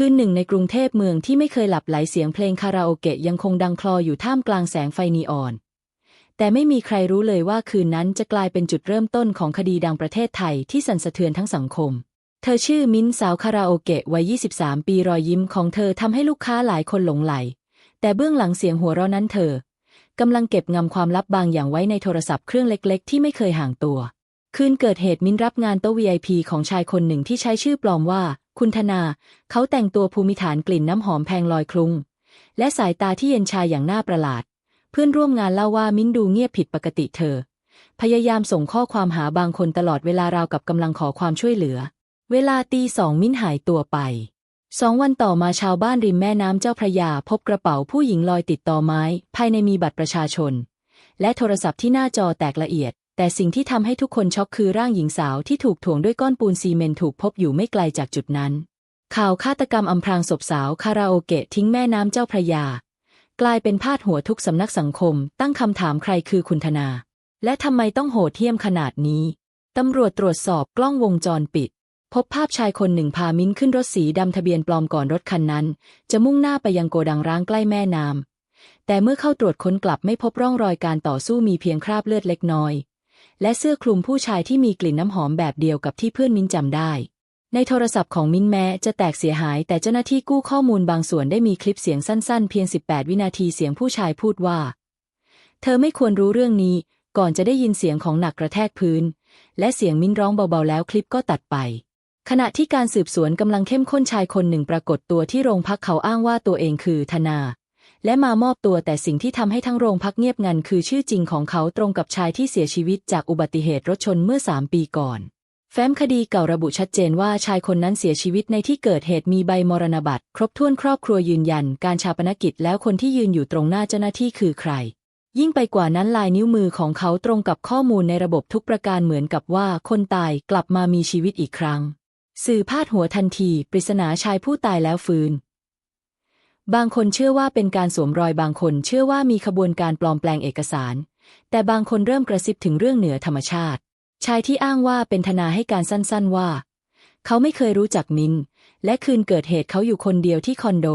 คืนหนึ่งในกรุงเทพเมืองที่ไม่เคยหลับไหลเสียงเพลงคาราโอเกะยังคงดังคลออยู่ท่ามกลางแสงไฟนีออน แต่ไม่มีใครรู้เลยว่าคืนนั้นจะกลายเป็นจุดเริ่มต้นของคดีดังประเทศไทยที่สั่นสะเทือนทั้งสังคม เธอชื่อมิ้นสาวคาราโอเกะวัย 23 ปีรอยยิ้มของเธอทำให้ลูกค้าหลายคนหลงไหล แต่เบื้องหลังเสียงหัวเราะนั้นเธอกำลังเก็บงำความลับบางอย่างไว้ในโทรศัพท์เครื่องเล็ก ๆ ที่ไม่เคยห่างตัว คืนเกิดเหตุมิ้นรับงานโต๊ะ VIP ของชายคนหนึ่งที่ใช้ชื่อปลอมว่า คุณธนา เขาแต่งตัวภูมิฐานกลิ่นน้ำหอมแพงลอยคลุง และสายตาที่เย็นชาอย่างน่าประหลาด เพื่อนร่วมงานเล่าว่ามิ้นดูเงียบผิดปกติเธอ พยายามส่งข้อความหาบางคนตลอดเวลาราวกับกำลังขอความช่วยเหลือ เวลาตีสองมิ้นหายตัวไปสองวันต่อมาชาวบ้านริมแม่น้ำเจ้าพระยา พบกระเป๋าผู้หญิงลอยติดต่อไม้ ภายในมีบัตรประชาชน และโทรศัพท์ที่หน้าจอแตกละเอียด แต่สิ่งที่ทำให้ทุกคนช็อกคือร่างหญิงสาวที่ถูกถ่วงด้วยก้อนปูนซีเมนต์ถูกพบอยู่ไม่ไกลจากจุดนั้น ข่าวฆาตกรรมอำพรางศพสาวคาราโอเกะทิ้งแม่น้ำเจ้าพระยา กลายเป็นพาดหัวทุกสำนักสังคม ตั้งคำถามใครคือคุณธนา และทำไมต้องโหดเหี้ยมขนาดนี้ตำรวจตรวจสอบกล้องวงจรปิด พบภาพชายคนหนึ่งพามิ้นขึ้นรถสีดำทะเบียนปลอมก่อนรถคันนั้น จะมุ่งหน้าไปยังโกดังร้างใกล้แม่น้ำแต่เมื่อเข้าตรวจค้นกลับไม่พบร่องรอยการต่อสู้มีเพียงคราบเลือดเล็กน้อย และเสื้อคลุมผู้ชายที่มีกลิ่นน้ำหอมแบบเดียวกับที่เพื่อนมิ้นจำได้ ในโทรศัพท์ของมิ้นแม้จะแตกเสียหาย แต่เจ้าหน้าที่กู้ข้อมูลบางส่วนได้มีคลิปเสียงสั้นๆ เพียง 18 วินาทีเสียงผู้ชายพูดว่า เธอไม่ควรรู้เรื่องนี้ ก่อนจะได้ยินเสียงของหนักกระแทกพื้น และเสียงมิ้นร้องเบาๆ แล้วคลิปก็ตัดไปขณะที่การสืบสวนกำลังเข้มข้นชายคนหนึ่งปรากฏตัวที่โรงพักเขาอ้างว่าตัวเองคือธนา และมามอบตัวแต่สิ่งที่ทำให้ทั้งโรงพักเงียบงันคือชื่อจริงของเขาตรงกับชายที่เสียชีวิตจากอุบัติเหตุรถชนเมื่อ3ปีก่อน แฟ้มคดีเก่าระบุชัดเจนว่าชายคนนั้นเสียชีวิตในที่เกิดเหตุมีใบมรณบัตรครบถ้วนครอบครัวยืนยัน การชาปนกิจแล้วคนที่ยืนอยู่ตรงหน้าเจ้าหน้าที่คือใคร ยิ่งไปกว่านั้นลายนิ้วมือของเขาตรงกับข้อมูลในระบบทุกประการเหมือนกับว่าคนตายกลับมามีชีวิตอีกครั้ง สื่อพาดหัวทันที ปริศนาชายผู้ตายแล้วฟื้น บางคนเชื่อว่าเป็นการสวมรอยบางคนเชื่อว่ามีขบวนการปลอมแปลงเอกสาร แต่บางคนเริ่มกระซิบถึงเรื่องเหนือธรรมชาติ ชายที่อ้างว่าเป็นทนายให้การสั้นๆว่า เขาไม่เคยรู้จักมินและคืนเกิดเหตุเขาอยู่คนเดียวที่คอนโด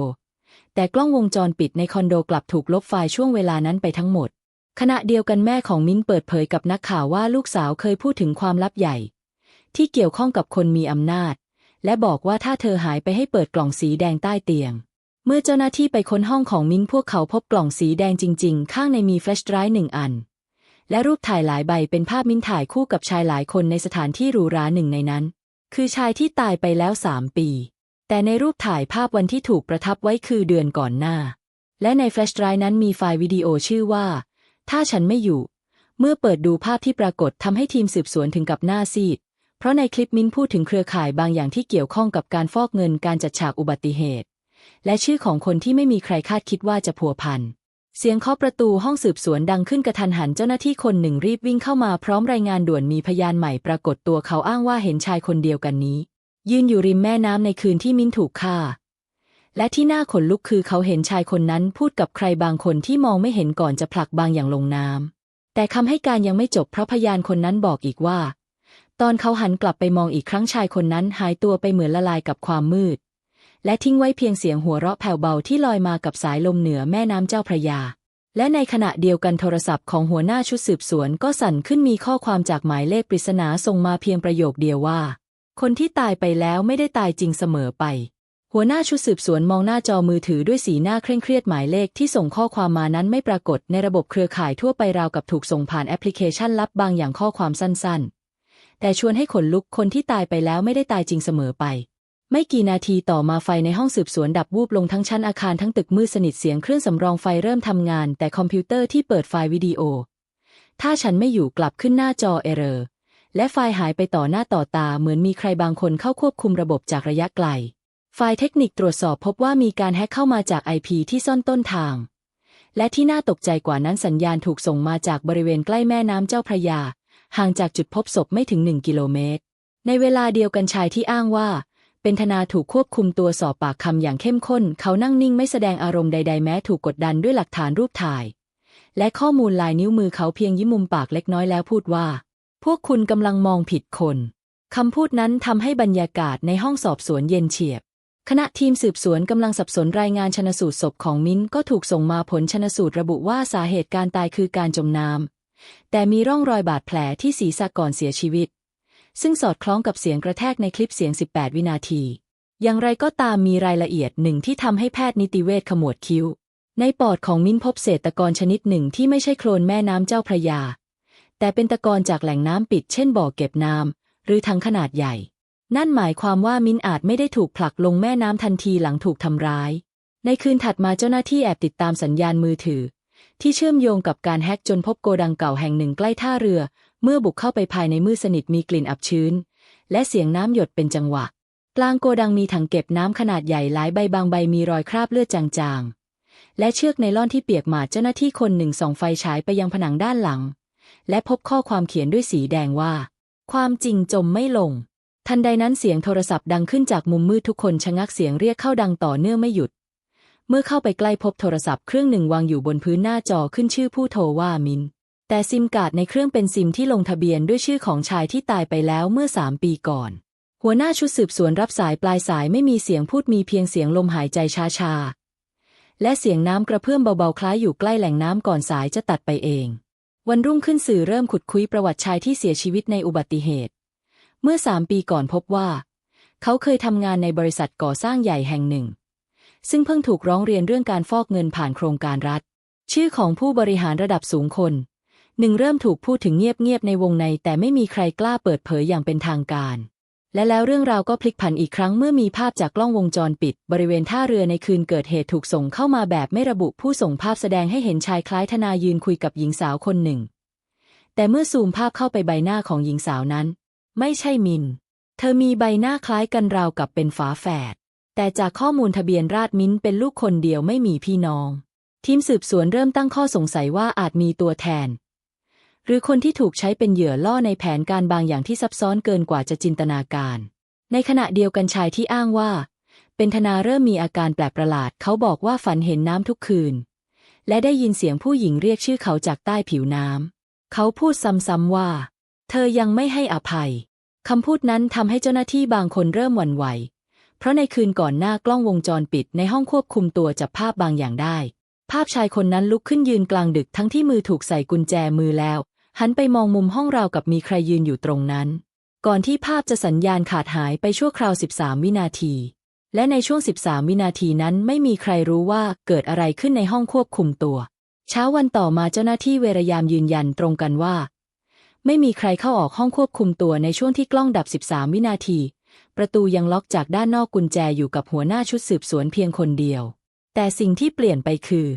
แต่กล้องวงจรปิดในคอนโดกลับถูกลบไฟล์ช่วงเวลานั้นไปทั้งหมด ขณะเดียวกันแม่ของมินเปิดเผยกับนักข่าวว่าลูกสาวเคยพูดถึงความลับใหญ่ ที่เกี่ยวข้องกับคนมีอำนาจ และบอกว่าถ้าเธอหายไปให้เปิดกล่องสีแดงใต้เตียง เมื่อเจ้าหน้าที่ไปค้นห้องของมิ้นพวกเขาพบกล่องสีแดงจริง ๆ ข้างในมีแฟลชไดรฟ์หนึ่งอัน และรูปถ่ายหลายใบเป็นภาพมิ้นถ่ายคู่กับชายหลายคนในสถานที่หรูหราหนึ่งในนั้น คือชายที่ตายไปแล้วสามปี แต่ในรูปถ่ายภาพวันที่ถูกประทับไว้คือเดือนก่อนหน้า และในแฟลชไดรฟ์นั้นมีไฟล์วิดีโอชื่อว่า ถ้าฉันไม่อยู่ เมื่อเปิดดูภาพที่ปรากฏทำให้ทีมสืบสวนถึงกับหน้าซีด เพราะในคลิปมิ้นพูดถึงเครือข่ายบางอย่างที่เกี่ยวข้องกับการฟอกเงินการจัดฉากอุบัติเหตุ และชื่อของคนที่ไม่มีใครคาดคิดว่าจะพัวพัน เสียงเคาะประตูห้องสืบสวนดังขึ้นกระทันหันเจ้าหน้าที่คนหนึ่งรีบวิ่งเข้ามาพร้อมรายงานด่วนมีพยานใหม่ปรากฏตัวเขาอ้างว่าเห็นชายคนเดียวกันนี้ ยืนอยู่ริมแม่น้ำในคืนที่มิ้นถูกฆ่า และที่น่าขนลุกคือเขาเห็นชายคนนั้นพูดกับใครบางคนที่มองไม่เห็นก่อนจะผลักบางอย่างลงน้ำแต่คำให้การยังไม่จบเพราะพยานคนนั้นบอกอีกว่า ตอนเขาหันกลับไปมองอีกครั้งชายคนนั้นหายตัวไปเหมือนละลายกับความมืด และทิ้งไว้เพียงเสียงหัวเราะแผ่วเบาที่ลอยมากับสายลมเหนือแม่น้ำเจ้าพระยา และในขณะเดียวกันโทรศัพท์ของหัวหน้าชุดสืบสวนก็สั่นขึ้นมีข้อความจากหมายเลขปริศนาส่งมาเพียงประโยคเดียวว่า คนที่ตายไปแล้วไม่ได้ตายจริงเสมอไปหัวหน้าชุดสืบสวนมองหน้าจอมือถือด้วยสีหน้าเคร่งเครียดหมายเลขที่ส่งข้อความมานั้นไม่ปรากฏในระบบเครือข่ายทั่วไปราวกับถูกส่งผ่านแอปพลิเคชันลับบางอย่างข้อความสั้นๆ แต่ชวนให้ขนลุกคนที่ตายไปแล้วไม่ได้ตายจริงเสมอไป ไม่กี่นาทีต่อมาไฟในห้องสืบสวนดับวูบลงทั้งชั้นอาคารทั้งตึกมืดสนิทเสียงเครื่องสำรองไฟเริ่มทำงาน แต่คอมพิวเตอร์ที่เปิดไฟล์วิดีโอ ถ้าฉันไม่อยู่กลับขึ้นหน้าจอเอเรอร์และไฟล์หายไปต่อหน้าต่อตาเหมือนมีใครบางคนเข้าควบคุมระบบจากระยะไกลฝ่ายเทคนิคตรวจสอบพบว่ามีการแฮ็กเข้ามาจาก IP ที่ซ่อนต้นทาง และที่น่าตกใจกว่านั้นสัญญาณถูกส่งมาจากบริเวณใกล้แม่น้ำเจ้าพระยา ห่างจากจุดพบศพไม่ถึง 1 กิโลเมตร ในเวลาเดียวกันชายที่อ้างว่า เป็นธนาถูกควบคุมตัวสอบปากคำอย่างเข้มข้น เขานั่งนิ่งไม่แสดงอารมณ์ใด ๆ แม้ถูกกดดันด้วยหลักฐานรูปถ่าย และข้อมูลลายนิ้วมือเขาเพียงยิ้มมุมปากเล็กน้อยแล้วพูดว่า พวกคุณกำลังมองผิดคนคำพูดนั้นทำให้บรรยากาศในห้องสอบสวนเย็นเฉียบขณะทีมสืบสวนกำลังสับสนรายงานชนสูตรศพของมิ้นก็ถูกส่งมาผลชนสูตรระบุว่าสาเหตุการตายคือการจมน้ำแต่มีร่องรอยบาดแผลที่ศีรษะก่อนเสียชีวิต ซึ่งสอดคล้องกับเสียงกระแทกในคลิปเสียง 18 วินาที อย่างไรก็ตามมีรายละเอียดหนึ่งที่ทำให้แพทย์นิติเวชขมวดคิ้ว ในปอดของมิ้นพบเศษตะกอนชนิดหนึ่งที่ไม่ใช่โคลนแม่น้ำเจ้าพระยา แต่เป็นตะกอนจากแหล่งน้ำปิดเช่นบ่อเก็บน้ำหรือถังขนาดใหญ่ นั่นหมายความว่ามิ้นอาจไม่ได้ถูกผลักลงแม่น้ำทันทีหลังถูกทำร้าย ในคืนถัดมาเจ้าหน้าที่แอบติดตามสัญญาณมือถือ ที่เชื่อมโยงกับการแฮ็กจนพบโกดังเก่าแห่งหนึ่งใกล้ท่าเรือ เมื่อบุกเข้าไปภายในมืดสนิทมีกลิ่นอับชื้น และเสียงน้ำหยดเป็นจังหวะ กลางโกดังมีถังเก็บน้ำขนาดใหญ่หลายใบบางใบมีรอยคราบเลือดจางๆ และเชือกไนล่อนที่เปียกหมาดเจ้าหน้าที่คนหนึ่งส่องไฟฉายไปยังผนังด้านหลัง และพบข้อความเขียนด้วยสีแดงว่า ความจริงจมไม่ลง ทันใดนั้นเสียงโทรศัพท์ดังขึ้นจากมุมมืดทุกคนชะงักเสียงเรียกเข้าดังต่อเนื่องไม่หยุด เมื่อเข้าไปใกล้พบโทรศัพท์เครื่องหนึ่งวางอยู่บนพื้นหน้าจอขึ้นชื่อผู้โทรว่ามิน แต่ซิมการ์ดในเครื่องเป็นซิมที่ลงทะเบียนด้วยชื่อของชายที่ตายไปแล้วเมื่อสามปีก่อน หัวหน้าชุดสืบสวนรับสายปลายสายไม่มีเสียงพูดมีเพียงเสียงลมหายใจช้าๆ และเสียงน้ำกระเพื่อมเบาๆ คล้ายอยู่ใกล้แหล่งน้ำก่อนสายจะตัดไปเอง วันรุ่งขึ้นสื่อเริ่มขุดคุยประวัติชายที่เสียชีวิตในอุบัติเหตุ เมื่อสามปีก่อนพบว่า เขาเคยทำงานในบริษัทก่อสร้างใหญ่แห่งหนึ่ง ซึ่งเพิ่งถูกร้องเรียนเรื่องการฟอกเงินผ่านโครงการรัฐ ชื่อของผู้บริหารระดับสูงคน หนึ่งเริ่มถูกพูดถึงเงียบๆในวงในแต่ไม่มีใครกล้าเปิดเผยอย่างเป็นทางการ และแล้วเรื่องราวก็พลิกผันอีกครั้งเมื่อมีภาพจากกล้องวงจรปิด บริเวณท่าเรือในคืนเกิดเหตุถูกส่งเข้ามาแบบไม่ระบุผู้ส่งภาพแสดงให้เห็นชายคล้ายทนายยืนคุยกับหญิงสาวคนหนึ่ง แต่เมื่อซูมภาพเข้าไปใบหน้าของหญิงสาวนั้น ไม่ใช่มิน เธอมีใบหน้าคล้ายกันราวกับเป็นฝาแฝดแต่จากข้อมูลทะเบียนราษฎร์มิ้นเป็นลูกคนเดียวไม่มีพี่น้อง ทีมสืบสวนเริ่มตั้งข้อสงสัยว่าอาจมีตัวแทน หรือคนที่ถูกใช้เป็นเหยื่อล่อในแผนการบางอย่างที่ซับซ้อนเกินกว่าจะจินตนาการ ในขณะเดียวกันชายที่อ้างว่า เป็นธนาเริ่มมีอาการแปลกประหลาด เขาบอกว่าฝันเห็นน้ำทุกคืน และได้ยินเสียงผู้หญิงเรียกชื่อเขาจากใต้ผิวน้ำ เขาพูดซ้ำๆว่า เธอยังไม่ให้อภัย คำพูดนั้นทำให้เจ้าหน้าที่บางคนเริ่มหวั่นไหว เพราะในคืนก่อนหน้ากล้องวงจรปิดในห้องควบคุมตัวจับภาพบางอย่างได้ ภาพชายคนนั้นลุกขึ้นยืนกลางดึกทั้งที่มือถูกใส่กุญแจมือแล้ว หันไปมองมุมห้องราวกับมีใครยืนอยู่ตรงนั้น ก่อนที่ภาพจะสัญญาณขาดหายไปชั่วคราว 13 วินาที และในช่วง 13 วินาทีนั้นไม่มีใครรู้ว่าเกิดอะไรขึ้นในห้องควบคุมตัว เช้าวันต่อมาเจ้าหน้าที่เวรยามยืนยันตรงกันว่า ไม่มีใครเข้าออกห้องควบคุมตัวในช่วงที่กล้องดับ 13 วินาที ประตูยังล็อกจากด้านนอกกุญแจอยู่กับหัวหน้าชุดสืบสวนเพียงคนเดียว แต่สิ่งที่เปลี่ยนไปคือ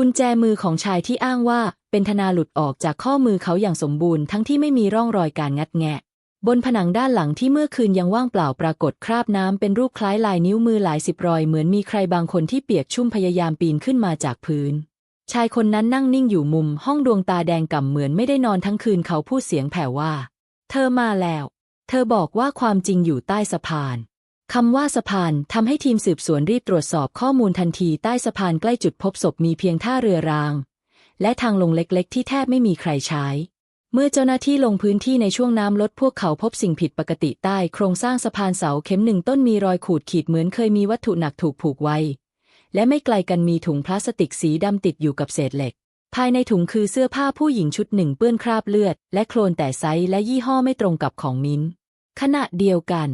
กุญแจมือของชายที่อ้างว่าเป็นธนาหลุดออกจากข้อมือเขาอย่างสมบูรณ์ทั้งที่ไม่มีร่องรอยการงัดแงะ บนผนังด้านหลังที่เมื่อคืนยังว่างเปล่าปรากฏคราบน้ำเป็นรูปคล้ายลายนิ้วมือหลายสิบรอยเหมือนมีใครบางคนที่เปียกชุ่มพยายามปีนขึ้นมาจากพื้น ชายคนนั้นนั่งนิ่งอยู่มุมห้องดวงตาแดงก่ำเหมือนไม่ได้นอนทั้งคืนเขาพูดเสียงแผ่วว่า เธอมาแล้ว เธอบอกว่าความจริงอยู่ใต้สะพาน คำว่าสะพานทำให้ทีมสืบสวนรีบตรวจสอบข้อมูลทันทีใต้สะพานใกล้จุดพบศพมีเพียงท่าเรือราง และทางลงเล็กๆ ที่แทบไม่มีใครใช้ เมื่อเจ้าหน้าที่ลงพื้นที่ในช่วงน้ำลดพวกเขาพบสิ่งผิดปกติใต้โครงสร้างสะพานเสาเข็มหนึ่งต้นมีรอยขูดขีดเหมือนเคยมีวัตถุหนักถูกผูกไว้ และไม่ไกลกันมีถุงพลาสติกสีดำติดอยู่กับเศษเหล็ก ภายในถุงคือเสื้อผ้าผู้หญิงชุดหนึ่งเปื้อนคราบเลือด และโคลนแต่ไซส์และยี่ห้อไม่ตรงกับของมิ้นขณะเดียวกัน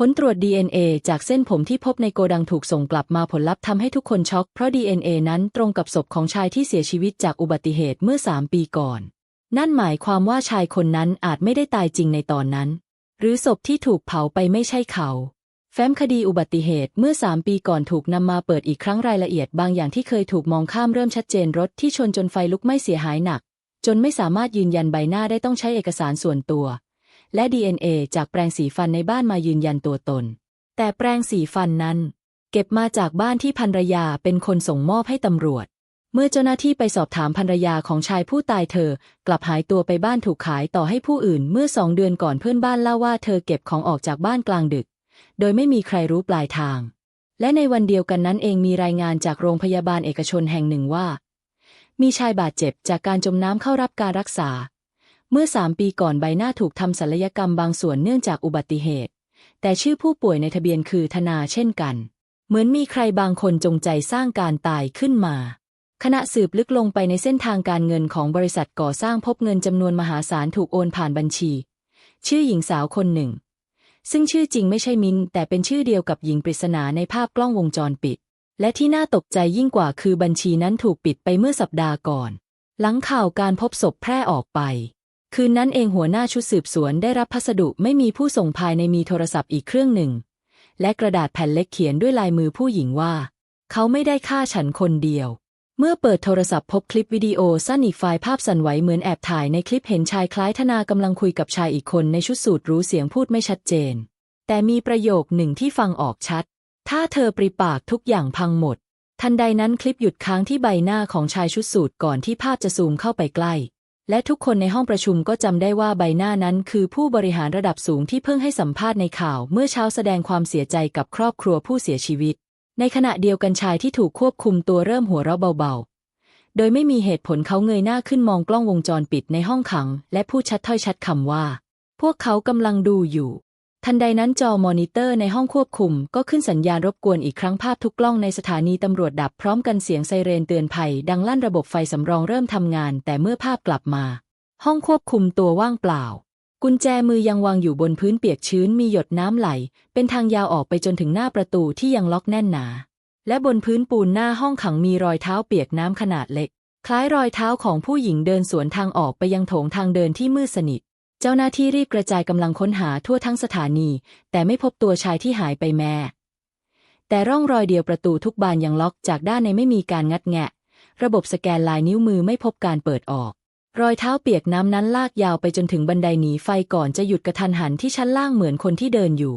ผลตรวจ DNA จากเส้นผมที่พบในโกดังถูกส่งกลับมาผลลัพธ์ทำให้ทุกคนช็อกเพราะ DNA นั้นตรงกับศพของชายที่เสียชีวิตจากอุบัติเหตุเมื่อสามปีก่อน นั่นหมายความว่าชายคนนั้นอาจไม่ได้ตายจริงในตอนนั้น หรือศพที่ถูกเผาไปไม่ใช่เขาแฟ้มคดีอุบัติเหตุเมื่อสามปีก่อนถูกนำมาเปิดอีกครั้งรายละเอียดบางอย่างที่เคยถูกมองข้ามเริ่มชัดเจนรถที่ชนจนไฟลุกไหม้เสียหายหนัก จนไม่สามารถยืนยันใบหน้าได้ต้องใช้เอกสารส่วนตัว และ DNA จากแปรงสีฟันในบ้านมายืนยันตัวตน แต่แปรงสีฟันนั้น เก็บมาจากบ้านที่ภรรยาเป็นคนส่งมอบให้ตำรวจ เมื่อเจ้าหน้าที่ไปสอบถามภรรยาของชายผู้ตายเธอ กลับหายตัวไปบ้านถูกขายต่อให้ผู้อื่นเมื่อสองเดือนก่อนเพื่อนบ้านเล่าว่าเธอเก็บของออกจากบ้านกลางดึก โดยไม่มีใครรู้ปลายทาง และในวันเดียวกันนั้นเองมีรายงานจากโรงพยาบาลเอกชนแห่งหนึ่งว่า มีชายบาดเจ็บจากการจมน้ำเข้ารับการรักษา มื่อสามปีก่อนใบหน้าถูกทำศัลยกรรมบางส่วนเนื่องจากอุบัติเหตุ แต่ชื่อผู้ป่วยในทะเบียนคือธนาเช่นกัน เหมือนมีใครบางคนจงใจสร้างการตายขึ้นมา ขณะสืบลึกลงไปในเส้นทางการเงินของบริษัทก่อสร้างพบเงินจำนวนมหาศาลถูกโอนผ่านบัญชี ชื่อหญิงสาวคนหนึ่ง ซึ่งชื่อจริงไม่ใช่มินแต่เป็นชื่อเดียวกับหญิงปริศนาในภาพกล้องวงจรปิด และที่น่าตกใจยิ่งกว่าคือบัญชีนั้นถูกปิดไปเมื่อสัปดาห์ก่อน หลังข่าวการพบศพแพร่ออกไป คืนนั้นเองหัวหน้าชุดสืบสวนได้รับพัสดุไม่มีผู้ส่งภายในมีโทรศัพท์อีกเครื่องหนึ่ง และกระดาษแผ่นเล็กเขียนด้วยลายมือผู้หญิงว่า เขาไม่ได้ฆ่าฉันคนเดียว เมื่อเปิดโทรศัพท์พบคลิปวิดีโอสั้นอีกไฟล์ภาพสั่นไหวเหมือนแอบถ่ายในคลิปเห็นชายคล้ายธนากำลังคุยกับชายอีกคนในชุดสูทรู้เสียงพูดไม่ชัดเจน แต่มีประโยคหนึ่งที่ฟังออกชัด ถ้าเธอปริปากทุกอย่างพังหมด ทันใดนั้นคลิปหยุดค้างที่ใบหน้าของชายชุดสูทก่อนที่ภาพจะซูมเข้าไปใกล้ และทุกคนในห้องประชุมก็จำได้ว่าใบหน้านั้นคือผู้บริหารระดับสูงที่เพิ่งให้สัมภาษณ์ในข่าวเมื่อเช้าแสดงความเสียใจกับครอบครัวผู้เสียชีวิต ในขณะเดียวกันชายที่ถูกควบคุมตัวเริ่มหัวเราะเบาๆ โดยไม่มีเหตุผลเขาเงยหน้าขึ้นมองกล้องวงจรปิดในห้องขัง และพูดชัดถ้อยชัดคำว่า พวกเขากำลังดูอยู่ ทันใดนั้นจอมอนิเตอร์ในห้องควบคุม ก็ขึ้นสัญญาณรบกวนอีกครั้งภาพทุกกล้องในสถานีตำรวจดับพร้อมกันเสียงไซเรนเตือนภัย ดังลั่นระบบไฟสำรองเริ่มทำงาน แต่เมื่อภาพกลับมา ห้องควบคุมตัวว่างเปล่า กุญแจมือยังวางอยู่บนพื้นเปียกชื้นมีหยดน้ำไหล เป็นทางยาวออกไปจนถึงหน้าประตูที่ยังล็อกแน่นหนา และบนพื้นปูนหน้าห้องขังมีรอยเท้าเปียกน้ำขนาดเล็ก คล้ายรอยเท้าของผู้หญิงเดินสวนทางออกไปยังโถงทางเดินที่มืดสนิท เจ้าหน้าที่รีบกระจายกำลังค้นหาทั่วทั้งสถานี แต่ไม่พบตัวชายที่หายไปแม้แต่ร่องรอยเดียวประตูทุกบานยังล็อกจากด้านในไม่มีการงัดแงะ ระบบสแกนลายนิ้วมือไม่พบการเปิดออก รอยเท้าเปียกน้ำนั้นลากยาวไปจนถึงบันไดหนีไฟก่อนจะหยุดกระทันหันที่ชั้นล่างเหมือนคนที่เดินอยู่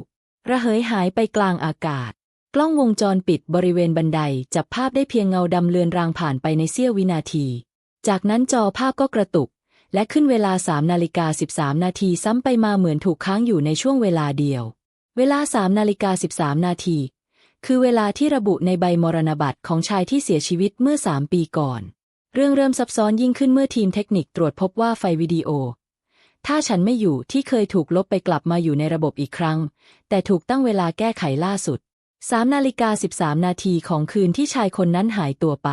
ระเหยหายไปกลางอากาศ กล้องวงจรปิดบริเวณบันไดจับภาพได้เพียงเงาดำเลือนรางผ่านไปในเสี้ยววินาที จากนั้นจอภาพก็กระตุก และขึ้นเวลา3นาฬิกา13 นาทีซ้ำไปมาเหมือนถูกค้างอยู่ในช่วงเวลาเดียว เวลา3นาฬิกา13 นาที คือเวลาที่ระบุในใบมรณบัตรของชายที่เสียชีวิตเมื่อ 3 ปีก่อน เรื่องเริ่มซับซ้อนยิ่งขึ้นเมื่อทีมเทคนิคตรวจพบว่าไฟวิดีโอ ถ้าฉันไม่อยู่ที่เคยถูกลบไปกลับมาอยู่ในระบบอีกครั้ง แต่ถูกตั้งเวลาแก้ไขล่าสุด3นาฬิกา13 นาทีของคืนที่ชายคนนั้นหายตัวไป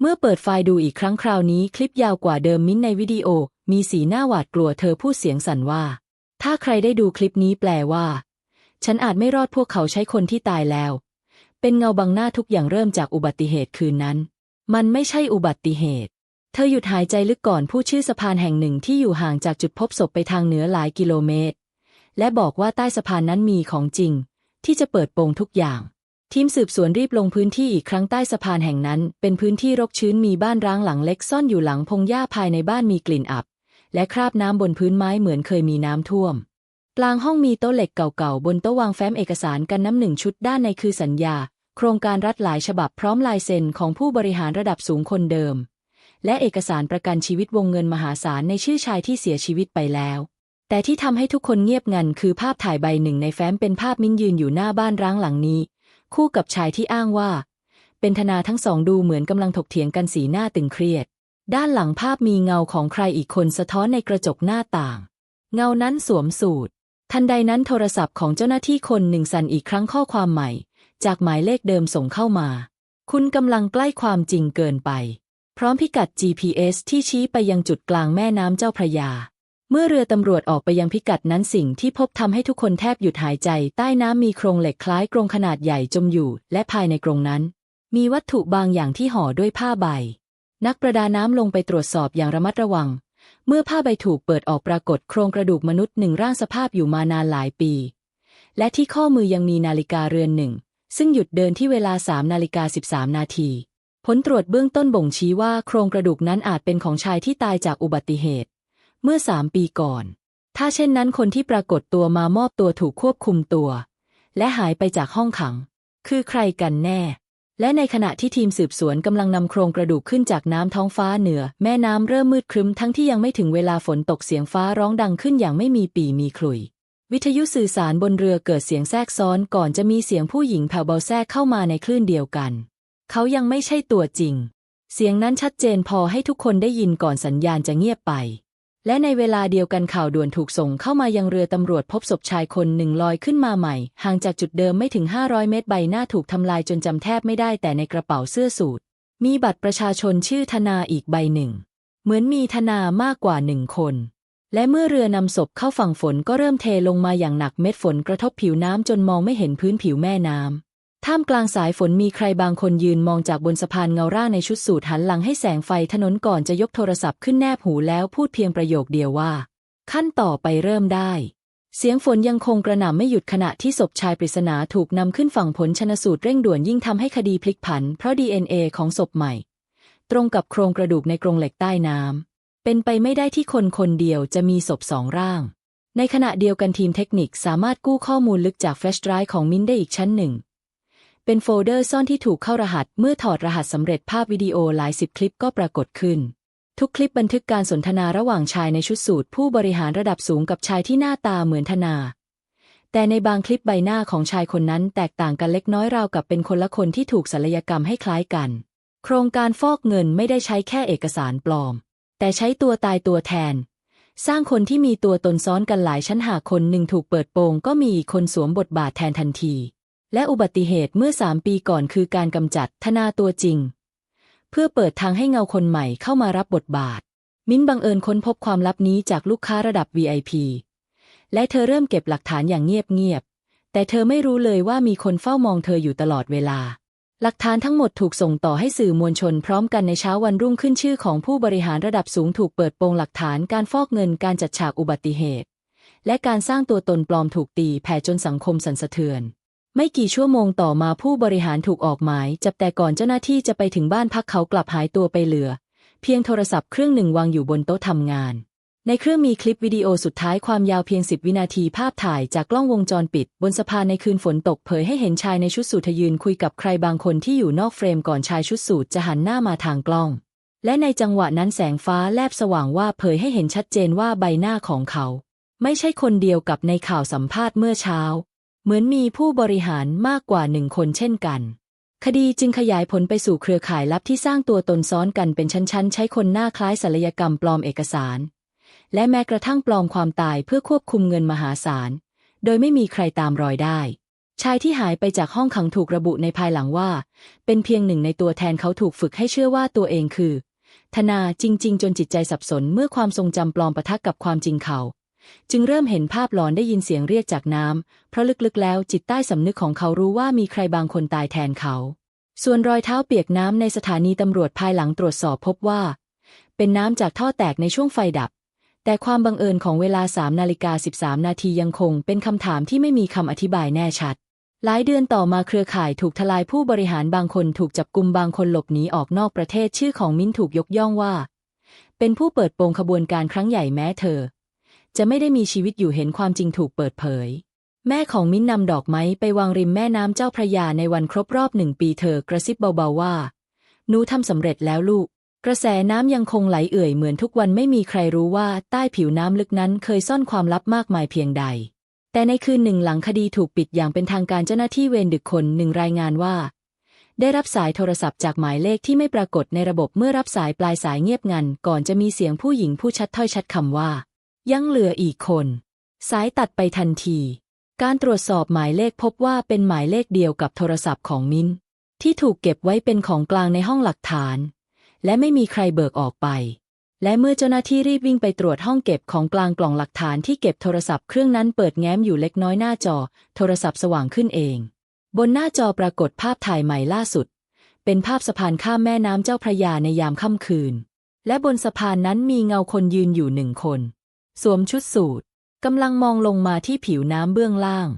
เมื่อเปิดไฟล์ดูอีกครั้งคราวนี้คลิปยาวกว่าเดิมมิ้นในวิดีโอ มีสีหน้าหวาดกลัวเธอพูดเสียงสั่นว่า ถ้าใครได้ดูคลิปนี้แปลว่า ฉันอาจไม่รอดพวกเขาใช้คนที่ตายแล้ว เป็นเงาบังหน้าทุกอย่างเริ่มจากอุบัติเหตุคืนนั้น มันไม่ใช่อุบัติเหตุ เธอหยุดหายใจลึกก่อนพูดชื่อสะพานแห่งหนึ่งที่อยู่ห่างจากจุดพบศพไปทางเหนือหลายกิโลเมตร และบอกว่าใต้สะพานนั้นมีของจริง ที่จะเปิดโปงทุกอย่าง ทีมสืบสวนรีบลงพื้นที่อีกครั้งใต้สะพานแห่งนั้น เป็นพื้นที่รกชื้นมีบ้านร้างหลังเล็กซ่อนอยู่หลังพงหญ้าภายในบ้านมีกลิ่นอับ และคราบน้ำบนพื้นไม้เหมือนเคยมีน้ำท่วม กลางห้องมีโต๊ะเหล็กเก่าๆ บนโต๊ะวางแฟ้มเอกสารกันน้ำหนึ่งชุดด้านในคือสัญญา โครงการรัฐหลายฉบับพร้อมลายเซ็นของผู้บริหารระดับสูงคนเดิม และเอกสารประกันชีวิตวงเงินมหาศาลในชื่อชายที่เสียชีวิตไปแล้วแต่ที่ทำให้ทุกคนเงียบงันคือภาพถ่ายใบหนึ่งในแฟ้มเป็นภาพมิ้นยืนอยู่หน้าบ้านร้างหลังนี้ คู่กับชายที่อ้างว่า เป็นธนาทั้งสองดูเหมือนกำลังถกเถียงกันสีหน้าตึงเครียด ด้านหลังภาพมีเงาของใครอีกคนสะท้อนในกระจกหน้าต่าง เงานั้นสวมสูททันใดนั้นโทรศัพท์ของเจ้าหน้าที่คนหนึ่งสั่นอีกครั้งข้อความใหม่ จากหมายเลขเดิมส่งเข้ามา คุณกำลังใกล้ความจริงเกินไป พร้อมพิกัด GPS ที่ชี้ไปยังจุดกลางแม่น้ำเจ้าพระยา เมื่อเรือตำรวจออกไปยังพิกัดนั้นสิ่งที่พบทำให้ทุกคนแทบหยุดหายใจ ใต้น้ำมีโครงเหล็กคล้ายกรงขนาดใหญ่จมอยู่ และภายในกรงนั้น มีวัตถุบางอย่างที่ห่อด้วยผ้าใบ นักประดาน้ำลงไปตรวจสอบอย่างระมัดระวัง เมื่อผ้าใบถูกเปิดออกปรากฏโครงกระดูกมนุษย์หนึ่งร่างสภาพอยู่มานานหลายปี และที่ข้อมือยังมีนาฬิกาเรือนหนึ่ง ซึ่งหยุดเดินที่เวลา3นาฬิกา13นาที ผลตรวจเบื้องต้นบ่งชี้ว่าโครงกระดูกนั้นอาจเป็นของชายที่ตายจากอุบัติเหตุ เมื่อสามปีก่อน ถ้าเช่นนั้นคนที่ปรากฏตัวมามอบตัวถูกควบคุมตัว และหายไปจากห้องขัง คือใครกันแน่ และในขณะที่ทีมสืบสวนกำลังนำโครงกระดูกขึ้นจากน้ำท้องฟ้าเหนือ แม่น้ำเริ่มมืดครึ้มทั้งที่ยังไม่ถึงเวลาฝนตกเสียงฟ้าร้องดังขึ้นอย่างไม่มีปีมีคลุย วิทยุสื่อสารบนเรือเกิดเสียงแทรกซ้อนก่อนจะมีเสียงผู้หญิงแผ่วเบาแทรกเข้ามาในคลื่นเดียวกัน เขายังไม่ใช่ตัวจริงเสียงนั้นชัดเจนพอให้ทุกคนได้ยินก่อนสัญญาณจะเงียบไป และในเวลาเดียวกันข่าวด่วนถูกส่งเข้ามายังเรือตำรวจพบศพชายคนหนึ่งลอยขึ้นมาใหม่ ห่างจากจุดเดิมไม่ถึง 500 เมตรใบหน้าถูกทำลายจนจำแทบไม่ได้แต่ในกระเป๋าเสื้อสูทมีบัตรประชาชนชื่อธนาอีกใบหนึ่ง เหมือนมีธนามากกว่าหนึ่งคน และเมื่อเรือนำศพเข้าฝั่งฝนก็เริ่มเทลงมาอย่างหนักเม็ดฝนกระทบผิวน้ำจนมองไม่เห็นพื้นผิวแม่น้ำ ท่ามกลางสายฝนมีใครบางคนยืนมองจากบนสะพานเงาร่าในชุดสูทหันหลังให้แสงไฟถนนก่อนจะยกโทรศัพท์ขึ้นแนบหูแล้วพูดเพียงประโยคเดียวว่า ขั้นต่อไปเริ่มได้ เสียงฝนยังคงกระหน่ำไม่หยุดขณะที่ศพชายปริศนาถูกนำขึ้นฝั่งผลชนสูตรเร่งด่วนยิ่งทำให้คดีพลิกผัน เพราะ DNA ของศพใหม่ ตรงกับโครงกระดูกในกรงเหล็กใต้น้ำเป็นไปไม่ได้ที่คนคนเดียวจะมีศพสองร่าง ในขณะเดียวกันทีมเทคนิคสามารถกู้ข้อมูลลึกจากแฟลชไดรฟ์ของมินได้อีกชั้นหนึ่ง เป็นโฟลเดอร์ซ่อนที่ถูกเข้ารหัส เมื่อถอดรหัสสำเร็จภาพวิดีโอหลายสิบคลิปก็ปรากฏขึ้น ทุกคลิปบันทึกการสนทนาระหว่างชายในชุดสูทผู้บริหารระดับสูงกับชายที่หน้าตาเหมือนธนา แต่ในบางคลิปใบหน้าของชายคนนั้นแตกต่างกันเล็กน้อยราวกับเป็นคนละคนที่ถูกศัลยกรรมให้คล้ายกัน โครงการฟอกเงินไม่ได้ใช้แค่เอกสารปลอม แต่ใช้ตัวตายตัวแทน สร้างคนที่มีตัวตนซ้อนกันหลายชั้นหากคนหนึ่งถูกเปิดโปงก็มีคนสวมบทบาทแทนทันที และอุบัติเหตุเมื่อสามปีก่อนคือการกำจัดธนาตัวจริง เพื่อเปิดทางให้เงาคนใหม่เข้ามารับบทบาท มิ้นบังเอิญค้นพบความลับนี้จากลูกค้าระดับ VIP และเธอเริ่มเก็บหลักฐานอย่างเงียบๆแต่เธอไม่รู้เลยว่ามีคนเฝ้ามองเธออยู่ตลอดเวลา หลักฐานทั้งหมดถูกส่งต่อให้สื่อมวลชนพร้อมกันในเช้าวันรุ่งขึ้นชื่อของผู้บริหารระดับสูงถูกเปิดโปงหลักฐานการฟอกเงินการจัดฉากอุบัติเหตุ และการสร้างตัวตนปลอมถูกตีแผ่จนสังคมสั่นสะเทือน ไม่กี่ชั่วโมงต่อมาผู้บริหารถูกออกหมาย จับแต่ก่อนเจ้าหน้าที่จะไปถึงบ้านพักเขากลับหายตัวไปเหลือ เพียงโทรศัพท์เครื่องหนึ่งวางอยู่บนโต๊ะทำงาน ในเครื่องมีคลิปวิดีโอสุดท้ายความยาวเพียง10วินาทีภาพถ่ายจากกล้องวงจรปิด บนสะพานในคืนฝนตกเผยให้เห็นชายในชุดสูทยืนคุยกับใครบางคนที่อยู่นอกเฟรมก่อนชายชุดสูทจะหันหน้ามาทางกล้อง และในจังหวะนั้นแสงฟ้าแลบสว่างว่าเผยให้เห็นชัดเจนว่าใบหน้าของเขา ไม่ใช่คนเดียวกับในข่าวสัมภาษณ์เมื่อเช้า เหมือนมีผู้บริหารมากกว่าหนึ่งคนเช่นกันคดีจึงขยายผลไปสู่เครือข่ายลับที่สร้างตัวตนซ้อนกันเป็นชั้นๆ ใช้คนหน้าคล้ายศัลยกรรมปลอมเอกสาร และแม้กระทั่งปลอมความตายเพื่อควบคุมเงินมหาศาล โดยไม่มีใครตามรอยได้ ชายที่หายไปจากห้องขังถูกระบุในภายหลังว่า เป็นเพียงหนึ่งในตัวแทนเขาถูกฝึกให้เชื่อว่าตัวเองคือ ธนาจริง ๆ จนจิตใจสับสนเมื่อความทรงจำปลอมปะทะกับความจริงเขา จึงเริ่มเห็นภาพหลอนได้ยินเสียงเรียกจากน้ำ เพราะลึกๆ แล้วจิตใต้สำนึกของเขารู้ว่ามีใครบางคนตายแทนเขา ส่วนรอยเท้าเปียกน้ำในสถานีตำรวจภายหลังตรวจสอบพบว่า เป็นน้ำจากท่อแตกในช่วงไฟดับ แต่ความบังเอิญของเวลา3นาฬิกา13 นาทียังคงเป็นคำถามที่ไม่มีคำอธิบายแน่ชัด หลายเดือนต่อมาเครือข่ายถูกทลายผู้บริหารบางคนถูกจับกุมบางคนหลบหนีออกนอกประเทศชื่อของมิ้นถูกยกย่องว่า เป็นผู้เปิดโปงขบวนการครั้งใหญ่แม้เธอ จะไม่ได้มีชีวิตอยู่เห็นความจริงถูกเปิดเผย แม่ของมิ้นนำดอกไม้ไปวางริมแม่น้ำเจ้าพระยาในวันครบรอบหนึ่งปีเธอกระซิบเบาๆว่าหนูทำสำเร็จแล้วลูก กระแสน้ำยังคงไหลเอื่อยเหมือนทุกวันไม่มีใครรู้ว่าใต้ผิวน้ำลึกนั้นเคยซ่อนความลับมากมายเพียงใด แต่ในคืนหนึ่งหลังคดีถูกปิดอย่างเป็นทางการเจ้าหน้าที่เวรดึกคนหนึ่งรายงานว่า ได้รับสายโทรศัพท์จากหมายเลขที่ไม่ปรากฏในระบบเมื่อรับสายปลายสายเงียบงันก่อนจะมีเสียงผู้หญิงผู้ชัดถ้อยชัดคำว่า ยังเหลืออีกคน สายตัดไปทันที การตรวจสอบหมายเลขพบว่าเป็นหมายเลขเดียวกับโทรศัพท์ของมิ้น ที่ถูกเก็บไว้เป็นของกลางในห้องหลักฐาน และไม่มีใครเบิกออกไป และเมื่อเจ้าหน้าที่รีบวิ่งไปตรวจห้องเก็บของกลางกล่องหลักฐานที่เก็บโทรศัพท์เครื่องนั้นเปิดแง้มอยู่เล็กน้อยหน้าจอ โทรศัพท์สว่างขึ้นเอง บนหน้าจอปรากฏภาพถ่ายใหม่ล่าสุด เป็นภาพสะพานข้ามแม่น้ำเจ้าพระยาในยามค่ำคืน และบนสะพานนั้นมีเงาคนยืนอยู่หนึ่งคน สวมชุดสูทกำลังมองลงมาที่ผิวน้ำเบื้องล่าง